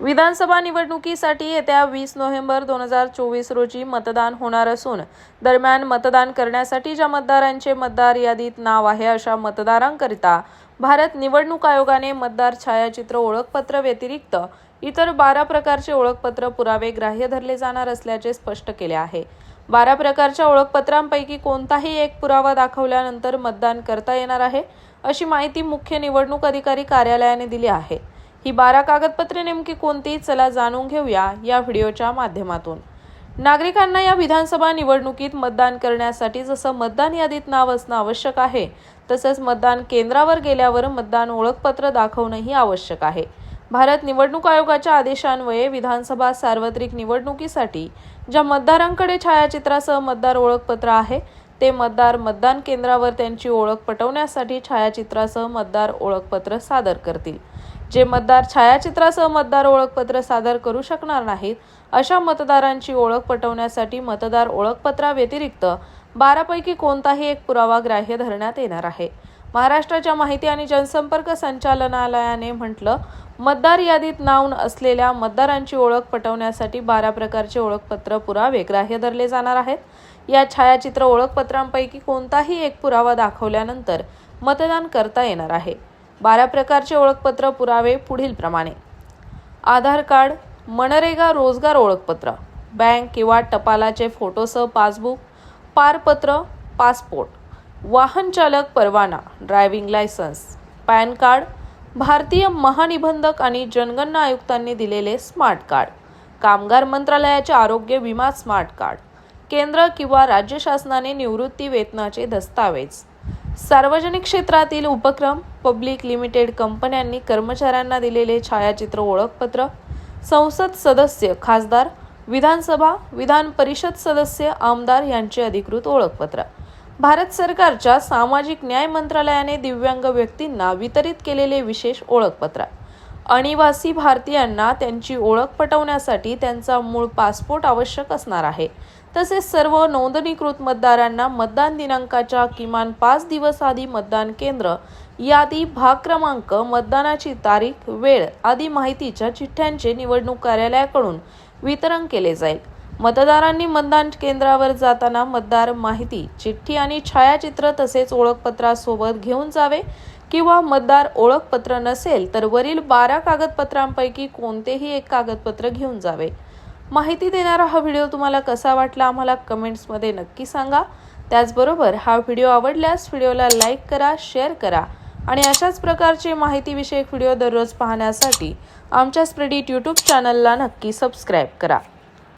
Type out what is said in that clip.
विधानसभा निवडणुकीसाठी येत्या वीस नोव्हेंबर दोन हजार चोवीस रोजी मतदान होणार असून दरम्यान मतदान करण्यासाठी ज्या मतदारांचे मतदार यादीत नाव आहे अशा मतदारांकरिता भारत निवडणूक आयोगाने मतदार छायाचित्र ओळखपत्र व्यतिरिक्त इतर बारा प्रकारचे ओळखपत्र पुरावे ग्राह्य धरले जाणार असल्याचे स्पष्ट केले आहे. बारा प्रकारच्या ओळखपत्रांपैकी कोणताही एक पुरावा दाखवल्यानंतर मतदान करता येणार आहे अशी माहिती मुख्य निवडणूक अधिकारी कार्यालयाने दिली आहे. ही बारा कागदपत्रे नेमकी कोणती चला जाणून घेऊया या व्हिडिओच्या माध्यमातून. नागरिकांना या विधानसभा निवडणुकीत मतदान करण्यासाठी जसं मतदान यादीत नाव असणं आवश्यक आहे तसंच मतदान केंद्रावर गेल्यावर मतदान ओळखपत्र दाखवणंही आवश्यक आहे. भारत निवडणूक आयोगाच्या आदेशान्वये विधानसभा सार्वत्रिक निवडणुकीसाठी ज्या मतदारांकडे छायाचित्रासह मतदार ओळखपत्र आहे ते मतदार मतदान केंद्रावर त्यांची ओळख पटवण्यासाठी छायाचित्रासह मतदार ओळखपत्र सादर करतील. जे मतदार छायाचित्रासह मतदार ओळखपत्र सादर करू शकणार नाहीत अशा मतदारांची ओळख पटवण्यासाठी मतदार ओळखपत्राव्यतिरिक्त बारापैकी कोणताही एक पुरावा ग्राह्य धरण्यात येणार आहे. महाराष्ट्राच्या माहिती आणि जनसंपर्क संचालनालयाने म्हटलं मतदार यादीत नाव असलेल्या मतदारांची ओळख पटवण्यासाठी बारा प्रकारचे ओळखपत्र पुरावे ग्राह्य धरले जाणार आहेत. या छायाचित्र ओळखपत्रांपैकी कोणताही एक पुरावा दाखवल्यानंतर मतदान करता येणार आहे. बारा प्रकारचे ओळखपत्र पुरावे पुढील प्रमाणे. आधार कार्ड मनरेगा रोजगार ओळखपत्र बँक किंवा टपालाचे फोटोसह पासबुक पारपत्र पासपोर्ट वाहन चालक परवाना ड्रायव्हिंग लायसन्स पॅन कार्ड भारतीय महानिबंधक आणि जनगणना आयुक्तांनी दिलेले स्मार्ट कार्ड कामगार मंत्रालयाचे आरोग्य विमा स्मार्ट कार्ड केंद्र किंवा राज्य शासनाने निवृत्ती वेतनाचे दस्तावेज सार्वजनिक क्षेत्रातील उपक्रम पब्लिक लिमिटेड कंपन्यांनी कर्मचाऱ्यांना दिलेले छायाचित्र ओळखपत्र संसद सदस्य खासदार विधानसभा विधान परिषद सदस्य आमदार यांचे अधिकृत ओळखपत्र. भारत सरकारच्या सामाजिक न्याय मंत्रालयाने दिव्यांग व्यक्तींना वितरित केलेले विशेष ओळखपत्र. अनिवासी भारतीयांना त्यांची ओळख पटवण्यासाठी त्यांचा मूळ पासपोर्ट आवश्यक असणार आहे. तसेच सर्व नोंदणीकृत मतदारांना मतदान दिनांकाच्या किमान पाच दिवस आधी मतदान केंद्र यादी भाग क्रमांक मतदानाची तारीख वेळ आदी माहितीच्या चिठ्ठ्यांचे निवडणूक कार्यालयाकडून वितरण केले जाईल. मतदारांनी मतदान केंद्रावर जाताना मतदार माहिती चिठ्ठी आणि छायाचित्र तसेच ओळखपत्रासोबत घेऊन जावे किंवा मतदार ओळखपत्र नसेल तर वरील बारा कागदपत्रांपैकी कोणतेही एक कागदपत्र घेऊन जावे. माहिती देणारा हा व्हिडिओ तुम्हाला कसा वाटला आम्हाला कमेंट्समध्ये नक्की सांगा. त्याचबरोबर हा व्हिडिओ आवडल्यास व्हिडिओला लाईक करा शेअर करा आणि अशाच प्रकारचे माहितीविषयक व्हिडिओ दररोज पाहण्यासाठी आमच्या स्प्रेडिट यूट्यूब चॅनलला नक्की सबस्क्राईब करा.